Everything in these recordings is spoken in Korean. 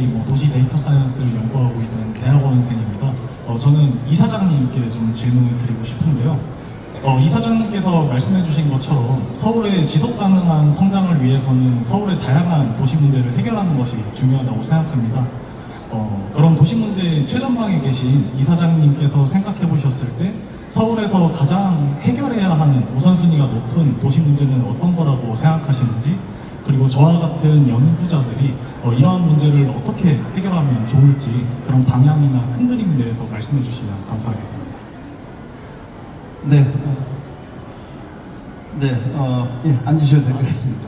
AI, 뭐 도시 데이터 사이언스를 연구하고 있는 대학원생입니다. 어, 저는 이사장님께 좀 질문을 드리고 싶은데요. 어, 이사장님께서 말씀해주신 것처럼 서울의 지속 가능한 성장을 위해서는 서울의 다양한 도시 문제를 해결하는 것이 중요하다고 생각합니다. 어, 그런 도시 문제 최전방에 계신 이사장님께서 생각해 보셨을 때 서울에서 가장 해결해야 하는 우선순위가 높은 도시 문제는 어떤 거라고 생각하시는지 그리고 저와 같은 연구자들이 어, 이러한 문제를 어떻게 해결하면 좋을지 그런 방향이나 큰 그림에 대해서 말씀해 주시면 감사하겠습니다. 네. 네, 어, 예, 앉으셔도 될 것 같습니다.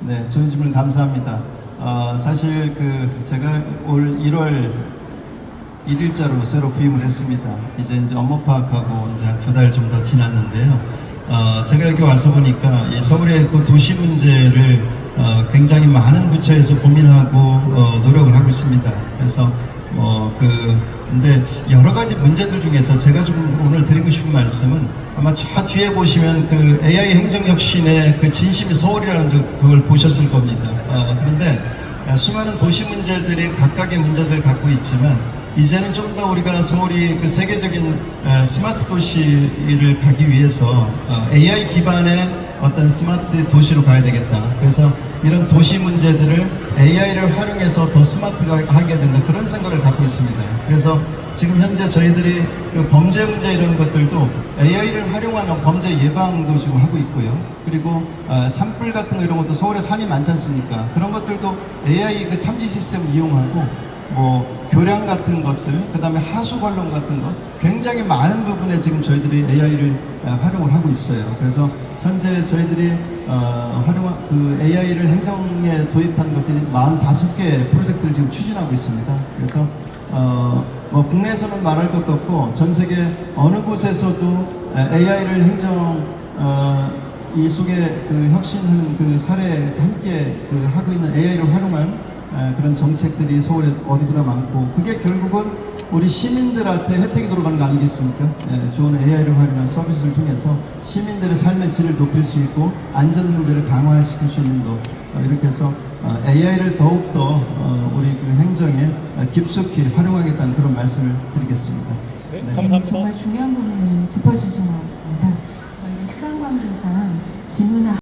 네, 좋은 질문 감사합니다. 어, 사실 그 제가 올 1월 1일자로 새로 부임을 했습니다. 이제 이제 업무 파악하고 이제 두 달 좀 더 지났는데요. 어, 제가 여기 와서 보니까 이 서울의 그 도시 문제를 어, 굉장히 많은 부처에서 고민하고 어, 노력을 하고 있습니다. 그래서 뭐그 근데 여러 가지 문제들 중에서 제가 좀 오늘 드리고 싶은 말씀은 아마 저 뒤에 보시면 그 AI 행정혁신의 그 진심이 서울이라는 저 그걸 보셨을 겁니다. 어, 그런데 수많은 도시 문제들이 각각의 문제들을 갖고 있지만 이제는 좀 더 우리가 서울이 그 세계적인 어, 스마트 도시를 가기 위해서 어, AI 기반의 어떤 스마트 도시로 가야 되겠다. 그래서 이런 도시 문제들을 AI를 활용해서 더 스마트하게 된다. 그런 생각을 갖고 있습니다. 그래서 지금 현재 저희들이 그 범죄 문제 이런 것들도 AI를 활용하는 범죄 예방도 지금 하고 있고요. 그리고 어, 산불 같은 거 이런 것도 서울에 산이 많지 않습니까? 그런 것들도 AI 그 탐지 시스템을 이용하고 뭐 교량 같은 것들, 그 다음에 하수 관련 같은 것, 굉장히 많은 부분에 지금 저희들이 AI를 활용을 하고 있어요. 그래서 현재 저희들이 어, 활용한 그 AI를 행정에 도입한 것들이 45개 프로젝트를 지금 추진하고 있습니다. 그래서 어, 뭐 국내에서는 말할 것도 없고 전 세계 어느 곳에서도 AI를 행정 어, 이 속에 그 혁신하는 그 사례 함께 그 하고 있는 AI를 활용한 에, 그런 정책들이 서울에 어디보다 많고 그게 결국은 우리 시민들한테 혜택이 돌아가는 거 아니겠습니까? 에, 좋은 AI를 활용한 서비스를 통해서 시민들의 삶의 질을 높일 수 있고 안전 문제를 강화시킬 수 있는 것 어, 이렇게 해서 어, AI를 더욱더 어, 우리 그 행정에 어, 깊숙이 활용하겠다는 그런 말씀을 드리겠습니다. 네, 네. 감사합니다. 정말 중요한 부분을 짚어주신 것 같습니다. 저희가 시간 관계상 질문을